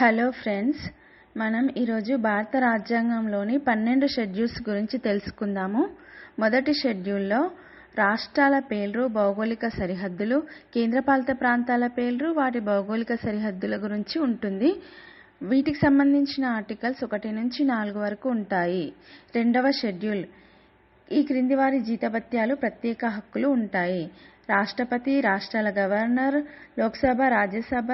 Hello friends మనం ఈరోజు భారత రాజ్యాంగంలోని పన్నెండు షెడ్యూల్స్ గురించి తెలుసుకుందాము. మొదటి షెడ్యూల్లో రాష్ట్రాల పేర్లు భౌగోళిక సరిహద్దులు కేంద్రపాలిత ప్రాంతాల పేర్లు వాటి భౌగోళిక సరిహద్దుల గురించి ఉంటుంది. వీటికి సంబంధించిన ఆర్టికల్స్ ఒకటి నుంచి నాలుగు వరకు ఉంటాయి. రెండవ షెడ్యూల్ ఈ క్రింది వారి జీతభత్యాలు ప్రత్యేక హక్కులు ఉంటాయి. రాష్ట్రపతి రాష్ట్రాల governor Lok Sabha Rajya Sabha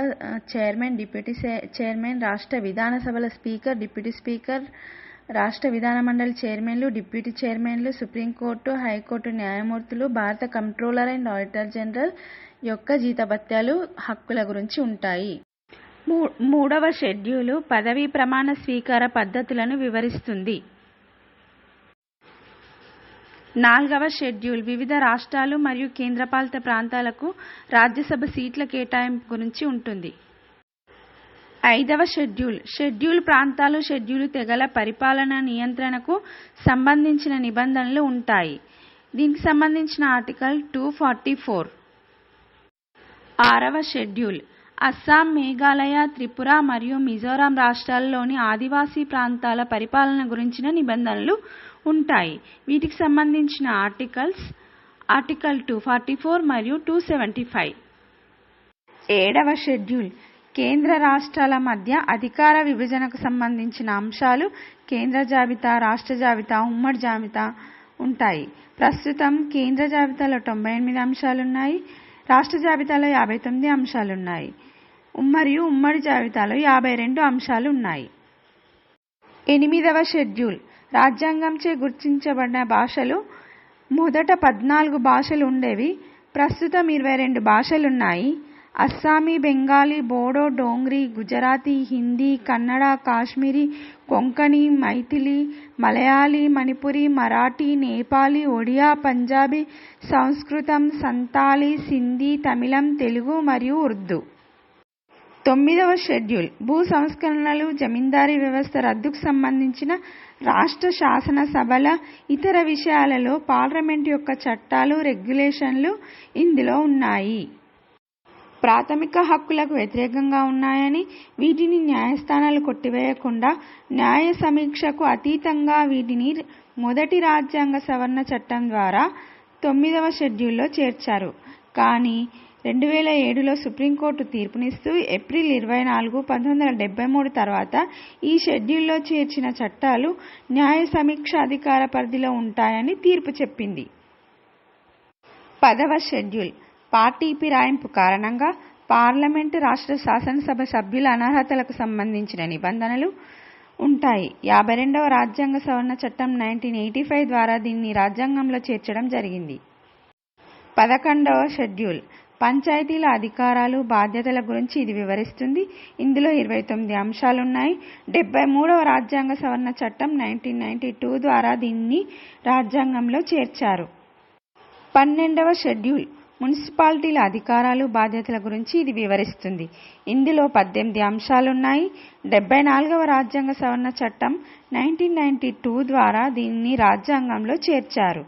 chairman deputy chairman రాష్ట్ర విధానసభల స్పీకర్ డిప్యూటీ స్పీకర్ రాష్ట్ర విధానమండలి చైర్మన్లు డిప్యూటీ చైర్మన్లు సుప్రీంకోర్టు హైకోర్టు న్యాయమూర్తులు భారత కంట్రోలర్ అండ్ ఆడిటర్ జనరల్ యొక్క జీతభత్యాలు హక్కుల గురించి ఉంటాయి. మూడవ షెడ్యూలు పదవీ ప్రమాణ స్వీకార పద్ధతులను వివరిస్తుంది. నాల్గవ షెడ్యూల్. వివిధ రాష్ట్రాలు మరియు కేంద్రపాలిత ప్రాంతాలకు రాజ్యసభ సీట్ల కేటాయింపు గురించి ఉంటుంది. ఐదవ షెడ్యూల్. షెడ్యూల్ ప్రాంతాలు షెడ్యూల్ తెగల పరిపాలన నియంత్రణకు సంబంధించిన నిబంధనలు ఉంటాయి. దీనికి సంబంధించిన ఆర్టికల్ టూ ఫార్టీ ఫోర్. ఆరవ షెడ్యూల్. అస్సాం మేఘాలయ త్రిపుర మరియు మిజోరాం రాష్ట్రాల్లోని ఆదివాసీ ప్రాంతాల పరిపాలన గురించిన నిబంధనలు ఉంటాయి. వీటికి సంబంధించిన articles article two forty four మరియు టూ సెవెంటీ ఫైవ్ ఏడవ షెడ్యూల్. కేంద్ర రాష్ట్రాల మధ్య అధికార విభజనకు సంబంధించిన అంశాలు కేంద్ర జాబితా రాష్ట్ర జాబితా ఉమ్మడి జాబితా ఉంటాయి. ప్రస్తుతం కేంద్ర జాబితాలో తొంభై ఎనిమిది అంశాలున్నాయి. రాష్ట్ర జాబితాలో యాభై తొమ్మిది అంశాలున్నాయి. మరియు ఉమ్మడి జాబితాలో యాభై రెండు అంశాలు ఉన్నాయి ఎనిమిదవ షెడ్యూల్. రాజ్యాంగంచే గుర్తించబడిన భాషలు మొదట పద్నాలుగు భాషలు ఉండేవి. ప్రస్తుతం ఇరవై రెండు భాషలున్నాయి. అస్సామీ బెంగాలీ బోడో డోంగ్రీ గుజరాతీ హిందీ కన్నడ కాశ్మీరీ కొంకణి మైథిలి మలయాళీ మణిపురి మరాఠీ నేపాలీ ఒడియా పంజాబీ సంస్కృతం సంతాలీ సింధీ తమిళం తెలుగు మరియు ఉర్దూ. తొమ్మిదవ షెడ్యూల్. భూ సంస్కరణలు జమీందారీ వ్యవస్థ రద్దుకు సంబంధించిన రాష్ట్ర శాసనసభల ఇతర విషయాలలో పార్లమెంట్ యొక్క చట్టాలు రెగ్యులేషన్లు ఇందులో ఉన్నాయి. ప్రాథమిక హక్కులకు వ్యతిరేకంగా ఉన్నాయని వీటిని న్యాయస్థానాలు కొట్టివేయకుండా న్యాయ సమీక్షకు అతీతంగా వీటిని మొదటి రాజ్యాంగ సవరణ చట్టం ద్వారా తొమ్మిదవ షెడ్యూల్లో చేర్చారు. కానీ రెండు వేల ఏడులో సుప్రీంకోర్టు తీర్పునిస్తూ ఏప్రిల్ ఇరవై నాలుగు పంతొమ్మిది వందల డెబ్బై మూడు తర్వాత ఈ షెడ్యూల్లో చేర్చిన చట్టాలు న్యాయ సమీక్ష అధికార పరిధిలో ఉంటాయని తీర్పు చెప్పింది. పదవ షెడ్యూల్. పార్టీ ఫిరాయింపు కారణంగా పార్లమెంటు రాష్ట్ర శాసనసభ సభ్యుల అనర్హతలకు సంబంధించిన నిబంధనలు ఉంటాయి. యాభై రెండవ రాజ్యాంగ సవరణ చట్టం నైన్టీన్ ఎయిటీ ఫైవ్ ద్వారా దీన్ని రాజ్యాంగంలో చేర్చడం జరిగింది. పదకొండవ షెడ్యూల్. పంచాయతీల అధికారాలు బాధ్యతల గురించి ఇది వివరిస్తుంది. ఇందులో ఇరవై తొమ్మిది అంశాలున్నాయి. డెబ్బై మూడవ రాజ్యాంగ సవరణ చట్టం నైన్టీన్ నైన్టీ టూ ద్వారా దీన్ని రాజ్యాంగంలో చేర్చారు. పన్నెండవ షెడ్యూల్. మున్సిపాలిటీల అధికారాలు బాధ్యతల గురించి ఇది వివరిస్తుంది. ఇందులో పద్దెనిమిది అంశాలున్నాయి. డెబ్బై నాలుగవ రాజ్యాంగ సవరణ చట్టం నైన్టీన్ నైన్టీ టూ ద్వారా దీన్ని రాజ్యాంగంలో చేర్చారు.